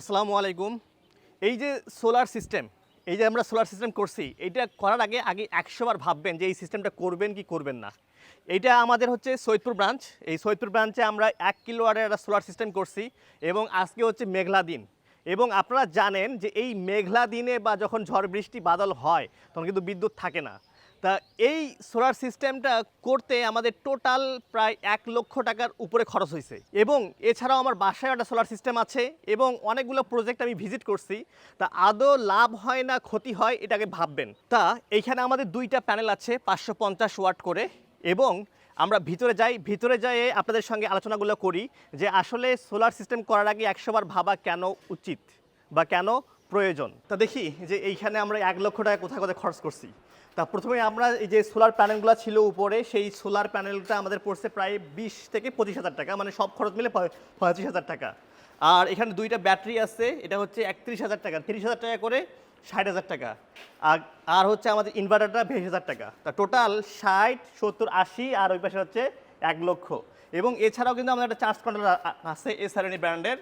আসসালামু আলাইকুম। এই যে সোলার সিস্টেম, এই যে আমরা সোলার সিস্টেম করছি এইটা করার আগে আগে একশো বার ভাববেন যে এই সিস্টেমটা করবেন কি করবেন না। এইটা আমাদের হচ্ছে সৈয়দপুর ব্রাঞ্চ এই সৈয়দপুর ব্রাঞ্চে আমরা এক কিলো ওয়াটের একটা সোলার সিস্টেম করছি এবং আজকে হচ্ছে মেঘলা দিন। এবং আপনারা জানেন যে এই মেঘলা দিনে বা যখন ঝড় বৃষ্টি বাদল হয়, তখন কিন্তু বিদ্যুৎ থাকে না। তা এই সোলার সিস্টেমটা করতে আমাদের টোটাল প্রায় এক লক্ষ টাকার উপরে খরচ হয়েছে। এবং এছাড়াও আমার বাসায় একটা সোলার সিস্টেম আছে এবং অনেকগুলো প্রজেক্ট আমি ভিজিট করছি। তা আদৌ লাভ হয় না, ক্ষতি হয়, এটাকে ভাববেন। তা এইখানে আমাদের দুইটা প্যানেল আছে, পাঁচশো পঞ্চাশ ওয়াট করে। এবং আমরা ভিতরে যাই, ভিতরে যেয়ে আপনাদের সঙ্গে আলোচনাগুলো করি যে আসলে সোলার সিস্টেম করার আগে একশোবার ভাবা কেন উচিত? বা কেন প্রয়োজন। তা দেখি যে এইখানে আমরা এক লক্ষ টাকা কোথায় কোথায় খরচ করছি। তা প্রথমে আমরা এই যে সোলার প্যানেলগুলো ছিল উপরে, সেই সোলার প্যানেলটা আমাদের পড়ছে প্রায় বিশ থেকে পঁচিশ হাজার টাকা মানে সব খরচ মিলে পঁয়ত্রিশ হাজার টাকা। আর এখানে দুইটা ব্যাটারি আছে, এটা হচ্ছে একত্রিশ হাজার টাকা, তিরিশ হাজার টাকা করে ষাট হাজার টাকা। আর আর হচ্ছে আমাদের ইনভার্টারটা বিশ হাজার টাকা। তা টোটাল ষাট, সত্তর, আশি, আর ওই পাশে হচ্ছে এক লক্ষ। এবং এছাড়াও কিন্তু আমাদের একটা চার্জ কন্ট্রোলার আছে এসআরএনি ব্র্যান্ডের।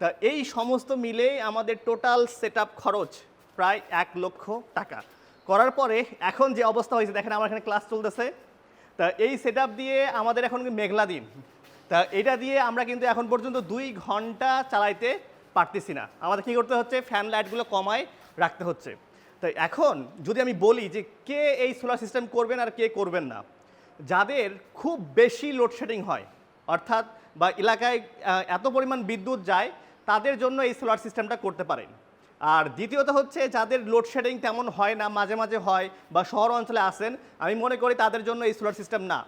তা এই সমস্ত মিলে আমাদের টোটাল সেট খরচ প্রায় এক লক্ষ টাকা। করার পরে এখন যে অবস্থা হয়েছে, দেখেন আমার এখানে ক্লাস চলতেছে। তা এই সেট দিয়ে আমাদের এখন মেঘলা দিন? তা এটা দিয়ে আমরা কিন্তু এখন পর্যন্ত দুই ঘণ্টা চালাইতে পারতেছি না। আমাদের কী করতে হচ্ছে? ফ্যান লাইটগুলো কমায় রাখতে হচ্ছে। তাই এখন যদি আমি বলি যে কে এই সোলার সিস্টেম করবেন আর কে করবেন না, যাদের খুব বেশি লোডশেডিং হয়, অর্থাৎ বা এলাকায় এত পরিমাণ বিদ্যুৎ যায় তাদের জন্য এই সোলার সিস্টেমটা করতে পারেন। আর দ্বিতীয়ত হচ্ছে, যাদের লোডশেডিং তেমন হয় না, মাঝে মাঝে হয় বা শহর অঞ্চলে আসেন, আমি মনে করি তাদের জন্য এই সোলার সিস্টেম না।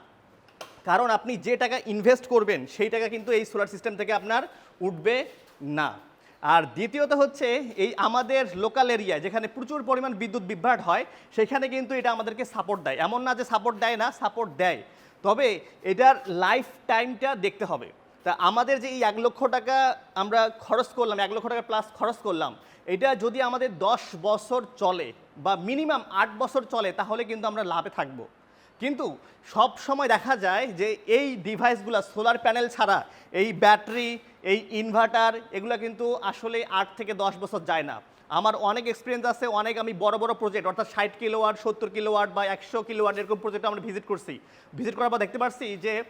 কারণ আপনি যে টাকা ইনভেস্ট করবেন, সেই টাকা কিন্তু এই সোলার সিস্টেম থেকে আপনার উঠবে না। আর দ্বিতীয়ত হচ্ছে, এই আমাদের লোকাল এরিয়ায় যেখানে প্রচুর পরিমাণ বিদ্যুৎ বিভ্রাট হয়, সেখানে কিন্তু এটা আমাদেরকে সাপোর্ট দেয়। এমন না যে সাপোর্ট দেয় না সাপোর্ট দেয়। তবে এটার লাইফ টাইমটা দেখতে হবে। তা আমাদের যে এই এক লক্ষ টাকা আমরা খরচ করলাম, এক লক্ষ টাকা প্লাস খরচ করলাম, এটা যদি আমাদের দশ বছর চলে বা মিনিমাম আট বছর চলে, তাহলে কিন্তু আমরা লাভে থাকব। কিন্তু সব সময় দেখা যায় যে এই ডিভাইসগুলো সোলার প্যানেল ছাড়া এই ব্যাটারি এই ইনভার্টার এগুলো কিন্তু আসলে আট থেকে দশ বছর যায় না। আমার অনেক এক্সপিরিয়েন্স আছে, অনেক আমি বড় বড় প্রজেক্ট অর্থাৎ ষাট কিলো কিলোওয়াট সত্তর কিলো কিলোওয়াট বা একশো কিলো কিলোওয়াট এরকম প্রজেক্ট আমরা ভিজিট করছি। ভিজিট করার পর দেখতে পারছি যে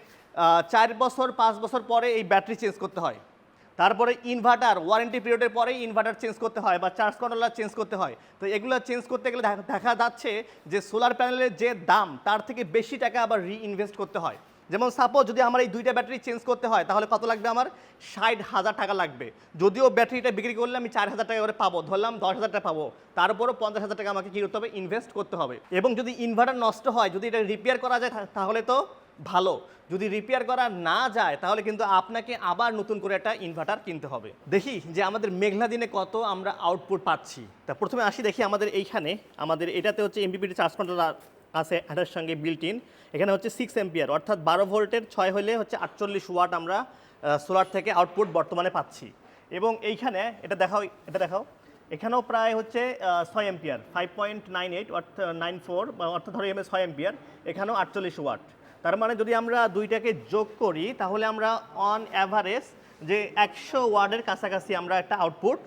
চার বছর, পাঁচ বছর পরে এই ব্যাটারি চেঞ্জ করতে হয়। তারপরে ইনভার্টার ওয়ারেন্টি পিরিয়ডের পরে ইনভার্টার চেঞ্জ করতে হয় বা চার্জ কন্ট্রোলার চেঞ্জ করতে হয়। তো এগুলো চেঞ্জ করতে গেলে দেখা- দেখা যাচ্ছে যে সোলার প্যানেলের যে দাম, তার থেকে বেশি টাকা আবার রিইনভেস্ট করতে হয়। যেমন সাপোজ যদি আমার এই দুইটা ব্যাটারি চেঞ্জ করতে হয়, তাহলে কত লাগবে আমার? ষাট হাজার টাকা লাগবে। যদিও ব্যাটারিটা বিক্রি করলে আমি চার হাজার টাকা করে পাবো, ধরলাম দশ হাজার টাকা পাবো তারপরও পঞ্চাশ হাজার টাকা আমাকে কী করতে হবে? ইনভেস্ট করতে হবে। এবং যদি ইনভার্টার নষ্ট হয়, যদি এটা রিপেয়ার করা যায় তাহলে তো ভালো। যদি রিপেয়ার করা না যায়, তাহলে কিন্তু আপনাকে আবার নতুন করে একটা ইনভার্টার কিনতে হবে। দেখি যে আমাদের মেঘলা দিনে কত আমরা আউটপুট পাচ্ছি। তা প্রথমে আসি দেখি আমাদের এইখানে। আমাদের এটাতে হচ্ছে এমবিপিটি চার্জ আছে এটার সঙ্গে বিল্ট ইন এখানে হচ্ছে সিক্স এম্পিয়ার অর্থাৎ বারো ভোল্টের ছয় হলে হচ্ছে আটচল্লিশ ওয়াট আমরা সোলার থেকে আউটপুট বর্তমানে পাচ্ছি। এবং এইখানে, এটা দেখাও এটা দেখাও। এখানেও প্রায় হচ্ছে ছয় ampere five point nine eight অর্থাৎ নাইন ফোর অর্থাৎ ধরো এমএ ছয় এম্পিয়ার এখানেও আটচল্লিশ ওয়াট তার মানে যদি আমরা দুইটাকে যোগ করি, তাহলে আমরা অন অ্যাভারেজ যে একশো ওয়ার্ডের কাছাকাছি আমরা একটা আউটপুট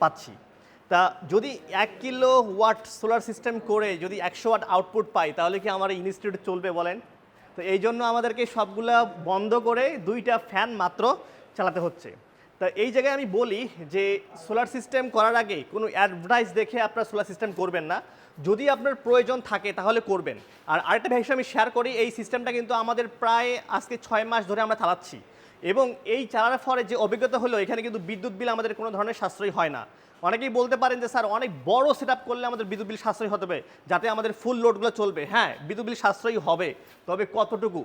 পাচ্ছি। তা যদি এক কিলো ওয়াট সোলার সিস্টেম করে যদি একশো ওয়াট আউটপুট পাই, তাহলে কি আমার ইনস্টিটিউট চলবে বলেন? তো এই জন্য আমাদেরকে সবগুলা বন্ধ করে দুইটা ফ্যান মাত্র চালাতে হচ্ছে। তা এই জায়গায় আমি বলি যে সোলার সিস্টেম করার আগে কোনো অ্যাডভার্টাইজ দেখে আপনার সোলার সিস্টেম করবেন না। যদি আপনার প্রয়োজন থাকে তাহলে করবেন। আর আরেকটা বিষয় আমি শেয়ার করি, এই সিস্টেমটা কিন্তু আমাদের প্রায় আজকে ছয় মাস ধরে আমরা চালাচ্ছি। এবং এই চালানোর ফলে যে অভিজ্ঞতা হলো, এখানে কিন্তু বিদ্যুৎ বিল আমাদের কোনো ধরনের সাশ্রয় হয় না। অনেকেই বলতে পারেন যে, স্যার, অনেক বড় সেট করলে আমাদের বিদ্যুৎ বিল সাশ্রয় হতে হবে, যাতে আমাদের ফুল লোডগুলো চলবে। হ্যাঁ বিদ্যুৎ বিল সাশ্রয়ী হবে, তবে কতটুকু?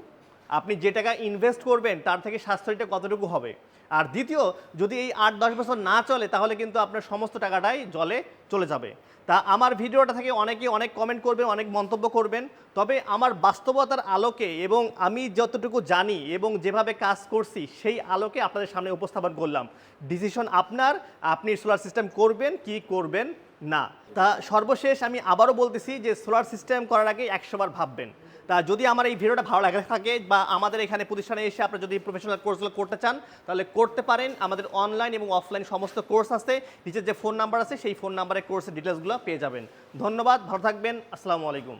আপনি যে টাকা ইনভেস্ট করবেন, তার থেকে সাশ্রয়টা কতটুকু হবে? আর দ্বিতীয়, যদি এই আট দশ বছর না চলে, তাহলে কিন্তু আপনার সমস্ত টাকাটাই জলে চলে যাবে। তা আমার ভিডিওটা থেকে অনেকে অনেক কমেন্ট করবেন, অনেক মন্তব্য করবেন। তবে আমার বাস্তবতার আলোকে এবং আমি যতটুকু জানি এবং যেভাবে কাজ করছি, সেই আলোকে আপনাদের সামনে উপস্থাপন করলাম। ডিসিশন আপনার, আপনি সোলার সিস্টেম করবেন, কি করবেন না। তা সর্বশেষ আমি আবারও বলতেছি যে সোলার সিস্টেম করার আগে একশোবার ভাববেন। তা যদি আমার এই ভিডিওটা ভালো লাগে থাকে বা আমাদের এখানে প্রতিষ্ঠানে এসে আপনারা যদি প্রফেশনাল কোর্সগুলো করতে চান, তাহলে করতে পারেন। আমাদের অনলাইন এবং অফলাইন সমস্ত কোর্স আছে। নিচের যে ফোন নাম্বার আছে, সেই ফোন নাম্বারে কোর্সের ডিটেলসগুলো পেয়ে যাবেন। ধন্যবাদ, ভালো থাকবেন। আসসালামু আলাইকুম।